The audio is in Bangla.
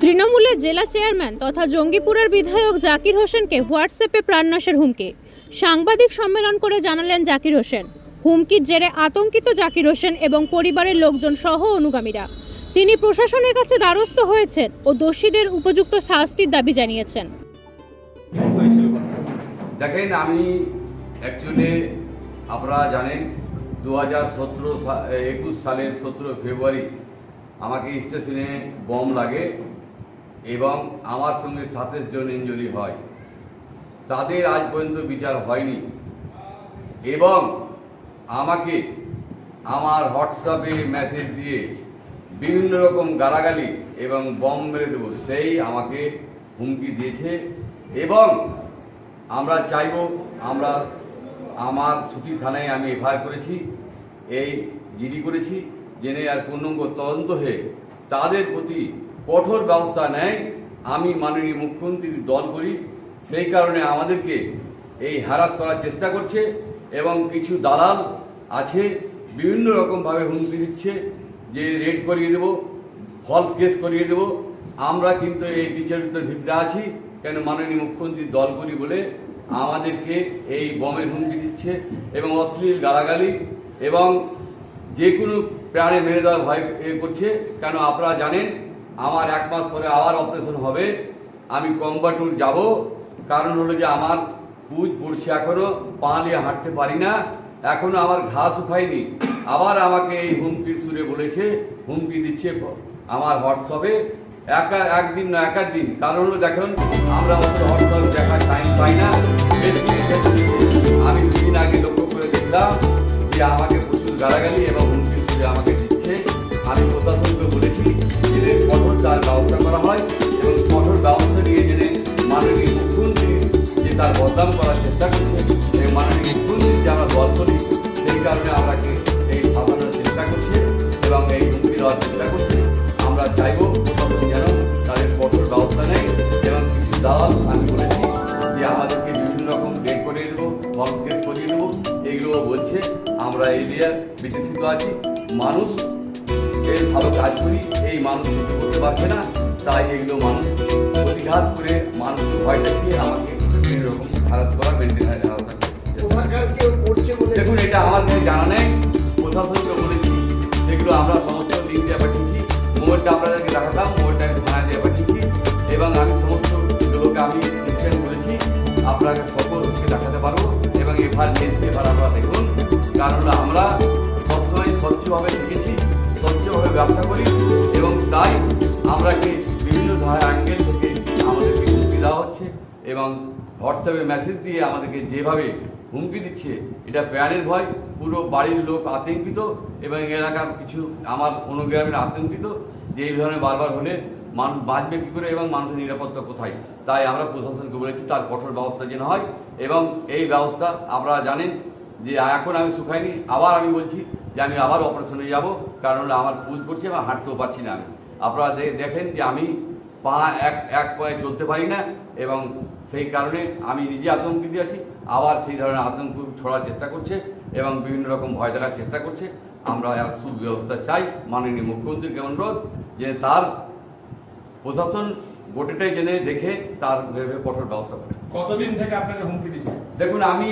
তৃণমূলের জেলা চেয়ারম্যান তথা জঙ্গিপুরের বিধায়ক জাকির হোসেনকে হোয়াটসঅ্যাপে প্রাণনাশের হুমকি। সাংবাদিক সম্মেলন করে জানালেন জাকির হোসেন। হুমকির জেরে আতঙ্কিত জাকির হোসেন এবং পরিবারের লোকজন সহ অনুগামীরা। তিনি প্রশাসনের কাছে দ্বারস্থ হয়েছেন ও দোষীদের উপযুক্ত শাস্তির দাবি জানিয়েছেন। দেখেন, আমি অ্যাকচুয়ালি আপনারা জানেন দু হাজার সতেরো একুশ সালের সতেরো ফেব্রুয়ারি আমাকে স্টেশনে বম লাগে এবং আমার সঙ্গে সাতাশ জন ইঞ্জুরি হয়। তাদের আজ পর্যন্ত বিচার হয়নি এবং আমাকে আমার হোয়াটসঅ্যাপে মেসেজ দিয়ে বিভিন্ন রকম গালাগালি এবং বম মেরে দেবো, সেই আমাকে হুমকি দিয়েছে এবং আমরা চাইব আমরা আমার ছুটি থানায় আমি এফআইআর করেছি, এই জিডি করেছি, জেনে আর পূর্ণাঙ্গ তদন্ত হয়ে তাদের প্রতি কঠোর ব্যবস্থা নেয়। আমি মাননীয় মুখ্যমন্ত্রীর দল করি, সেই কারণে আমাদেরকে এই হারাস করার চেষ্টা করছে এবং কিছু দালাল আছে, বিভিন্ন রকমভাবে হুমকি দিচ্ছে যে রেড করিয়ে দেব ফলস কেস করিয়ে দেব। আমরা কিন্তু এই বিচারিতের ভিতরে আছি, কেন মাননীয় মুখ্যমন্ত্রীর দল করি বলে আমাদেরকে এই বমের হুমকি দিচ্ছে এবং অশ্লীল গালাগালি এবং যে কোনো প্রাণে মেরে দেওয়ার ভয় এ করছে। কেন আপনারা জানেন, আমার এক মাস পরে আবার অপারেশন হবে। আমি কম্বাটুর যাব। কারণ হলো যে আমার পুজ পড়ছে এখনও পা নিয়ে হাঁটতে পারি না। এখনও আমার ঘা শুকায়নি। আবার আমাকে এই হুমকির সুরে বলেছে, হুমকি দিচ্ছে আমার হোয়াটসঅ্যাপে। একা, একদিন না দিন। কারণ হলো দেখুন, আমরা হোয়াটসঅ্যাপ গালাগালি এবং হুমকির সুরে আমাকে দিচ্ছে। আমি প্রশাসনকে বলেছি যে কঠোর তার ব্যবস্থা করা হয় এবং কঠোর ব্যবস্থা নিয়ে জেনে মাননীয় মুখ্যমন্ত্রী যে তার বদনাম করার চেষ্টা করছে এবং মাননীয় মুখ্যমন্ত্রী যে আমরা দল করি, সেই কারণে আমাকে এই ভাবানোর চেষ্টা করছে এবং এই হুমকি দেওয়ার চেষ্টা করছে। আমরা চাইব প্রশাসন যেন তাদের কঠোর ব্যবস্থা নেয় এবং কিছু দালাল আমি বলেছি যে আমাদেরকে বিভিন্ন রকম ডেট করিয়ে দেবো ফর্ম কেস করিয়ে দেবো। এইগুলো বলছে, আমরা এরিয়ার বিদেশিত আছি। মানুষ এই ভালো কাজ করি এই মানুষ কিছু করতে পারছে না। তাই এগুলো মানুষ প্রতিঘাত করে মানুষ ভয় দেখিয়ে আমাকে বিভিন্ন রকম খারাপ করা মেনটেন দেখুন এটা আমার কাছে জানা নেই। প্রশাসনকে বলেছি। সেগুলো আমরা সমস্ত লিঙ্ক দিয়ে পাঠিয়েছি মোবাইলটা আপনাদেরকে দেখাতাম মোবাইলটা থানায় দিয়ে পাঠিয়েছি এবং আমি সমস্ত লোককে আমি ডিসিশন করেছি আপনাকে সকলকে দেখাতে পারব এবং এফআর নিয়েছি এবার আমরা দেখুন। কারণ আমরা স্বচ্ছভাবে শিখেছি স্বচ্ছভাবে ব্যবসা করি এবং তাই আমরা কি বিভিন্ন অ্যাঙ্গেল থেকে আমাদেরকে হুমকি দেওয়া হচ্ছে এবং হোয়াটসঅ্যাপে মেসেজ দিয়ে আমাদেরকে যেভাবে হুমকি দিচ্ছে, এটা প্রাণের ভয়, পুরো বাড়ির লোক আতঙ্কিত এবং এলাকার কিছু আমার অনুগ্রামের আতঙ্কিত যে এই ধরনের বারবার হলে মানুষ বাঁচবে কী করে এবং মানুষের নিরাপত্তা কোথায়? তাই আমরা প্রশাসনকে বলেছি তার কঠোর ব্যবস্থা যেন হয় এবং এই ব্যবস্থা আপনারা জানেন যে এখন আমি শুকাইনি, আবার আমি বলছি যে আমি আবার অপারেশনে যাব কারণ আমার পুজ করছে এবং হাঁটতেও পারছি না আমি। আপনারা দেখেন যে আমি পা এক এক পায়ে চলতে পারি না এবং সেই কারণে আমি নিজে আতঙ্কিত আছি। আবার সেই ধরনের আতঙ্ক ছড়ার চেষ্টা করছে এবং বিভিন্ন রকম ভয় দেখার চেষ্টা করছে। আমরা এক সুব্যবস্থা চাই মাননীয় মুখ্যমন্ত্রীকে অনুরোধ যে তার প্রশাসন গোটেটাই জেনে দেখে তার ভেবে কঠোর ব্যবস্থা করে। কতদিন থেকে আপনাকে হুমকি দিচ্ছে? দেখুন আমি